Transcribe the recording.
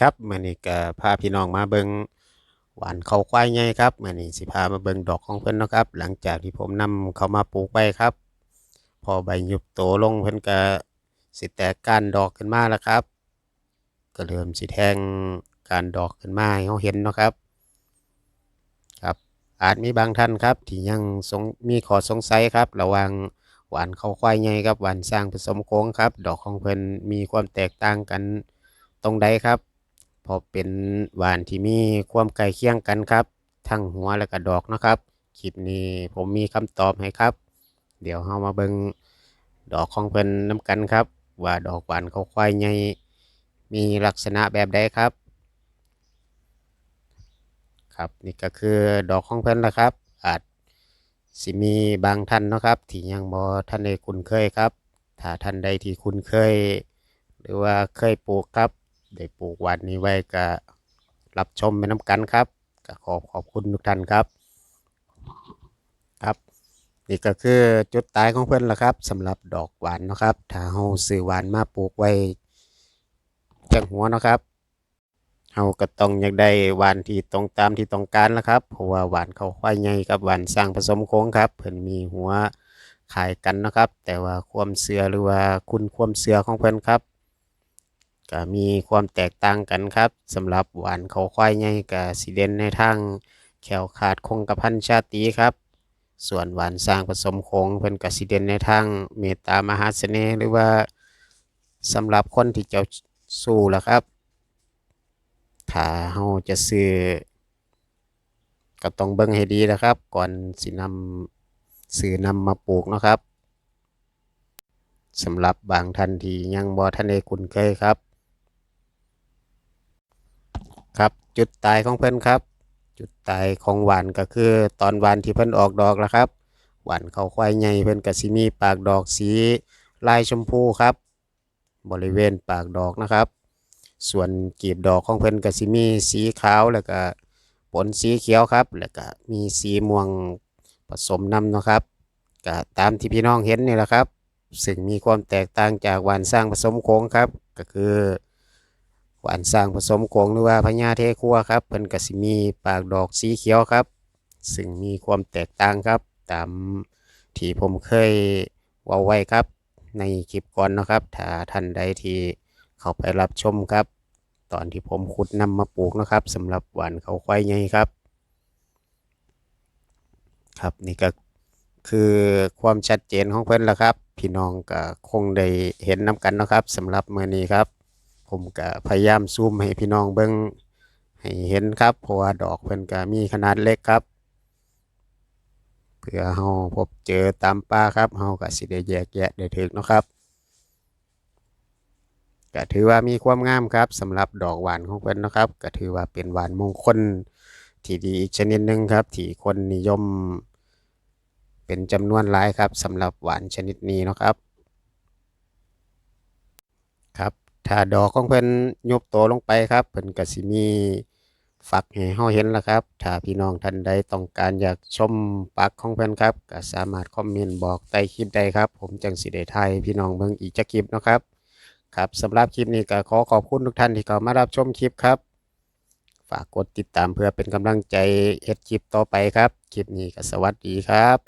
ครับมื้อนี้ก็พาพี่น้องมาเบิงหวานเขาควายใหญ่ครับมื้อนี้สิพามาเบิงดอกของเพิ่นเนาะครับ หลังจากที่ผมนำเขามาปลูกไว้ครับ พอใบหยุบโตลงเพิ่นก็สิแตกก้านดอกขึ้นมาแล้วครับ ก็เริ่มสิแทงกานดอกขึ้นมาให้เราเห็นเนาะครับครับ อาจมีบางท่านครับ ที่ยังสงมีข้อสงสัยครับ ระว่างหวานเขาควายใหญ่กับหวานสร้างผสมโค้งครับ ดอกของเพิ่นมีความแตกต่างกันตรงใดครับ พราะเป็นหวานที่มีความใกล้เคียงกันครับ ทั้งหัวและก็ดอกนะครับคลิปนี้ผมมีคำตอบให้ครับ เดี๋ยวเรามาเบิ่งดอกของเพิ่นนํกันครับ ว่าดอกหวานเขาควายใหญ่มีลักษณะแบบใดครับ ครับนี่ก็คือดอกของเพิ่นละครับ อาจสิมีบางท่านนะครับ ที่ยังบ่ท่านได้คุ้นเคยครับ ถ้าท่านใดที่คุ้นเคย หรือว่าเคยปลูกครับ ได้ปลูกวานนี้ไว้ก็รับชมไปน้ำกันครับก็ขอขอบคุณทุกท่านครับ ครับ นี่ก็คือจุดตายของเพิ่นละครับสำหรับดอกหวานนะครับ ถ้าเฮาซื้อหวานมาปลูกไว้จังหัวนะครับเฮาก็ต้องอยากได้หวานที่ตรงตามที่ต้องการละครับเพราะว่าหวานเขาควายใหญ่กับหวานสร้างผสมโค้งครับ เพิ่นมีหัวขายกันนะครับ แต่ว่าความเสื่อหรือว่าคุณความเสื่อของเพิ่นครับ ก็มีความแตกต่างกันครับสำหรับหวานเขาควายใหญ่ก็สิเด่นในทางแขวขาดคงกระพันชาตรีครับ ส่วนหวานสร้างผสมคงเพิ่นก็สิเด่นในทางเมตตามหาเสน่ห์หรือว่าสำหรับคนที่เจ้าสู้ล่ะครับ ถ้าเฮาจะซื้อก็ต้องเบิ่งให้ดีนะครับ ก่อนสินำซื้อนำมาปลูกนะครับสำหรับบางท่านที่ยังบ่ทันได้คุ้นเคยครับ ครับจุดตายของเพิ่นครับ จุดตายของหวานก็คือ ตอนหวานที่เพิ่นออกดอกแล้วครับ หวานเขาควายใหญ่เพิ่นก็สิมีปากดอกสีลายชมพูครับ บริเวณปากดอกนะครับ ส่วนกีบดอกของเพิ่นก็สิมีสีขาวแล้วก็ปนสีเขียวครับ แล้วก็มีสีม่วงผสมน้ำนะครับก็ตามที่พี่น้องเห็นนี่แหละครับ ซึ่งมีความแตกต่างจากหวานสร้างผสมโค้งครับ ก็คือ หวานสร้างผสมโค้งหรือว่าพญาเทคัวครับเพิ่นก็สิมีปากดอกสีเขียวครับ ซึ่งมีความแตกต่างครับ ตามที่ผมเคยว้าไว้ครับ ในคลิปก่อนนะครับถ้าท่านใดที่เข้าไปรับชมครับ ตอนที่ผมขุดนำมาปลูกนะครับสำหรับหวานเขาควายใหญ่ครับ ครับนี่ก็คือความชัดเจนของเพิ่นละครับ พี่น้องก็คงได้เห็นนํกันนะครับสำหรับมื้อนี้ครับ ผมก็พยายามซูมให้พี่น้องเบิ่งให้เห็นครับ เพราะว่าดอกเพิ่นก็มีขนาดเล็กครับ เพื่อเฮาพบเจอตามป่าครับเฮาก็สิได้แยกแยะได้ถูกเนาะครับก็ถือว่ามีความงามครับสำหรับดอกหวานของเพิ่นเนาะครับก็ถือว่าเป็นหวานมงคลที่ดีอีกชนิดหนึ่งครับ ที่คนนิยม เป็นจำนวนหลายครับสำหรับหวานชนิดนี้เนาะครับ ครับ ถ้าดอกของเพิ่นยบโตลงไปครับเพิ่นก็สิมีฝักให้เฮาเห็นแล้วครับ ถ้าพี่น้องท่านใดต้องการอยากชมปักของเพิ่นครับก็สามารถคอมเมนต์บอกใต้คลิปได้ครับ ผมจังสิได้ถ่ายพี่น้องเบิ่งอีกจักคลิปเนาะครับครับสำหรับคลิปนี้ก็ขอขอบคุณทุกท่านที่เข้ามารับชมคลิปครับ ฝากกดติดตามเพื่อเป็นกำลังใจเฮ็ดคลิปต่อไปครับ คลิปนี้ก็สวัสดีครับ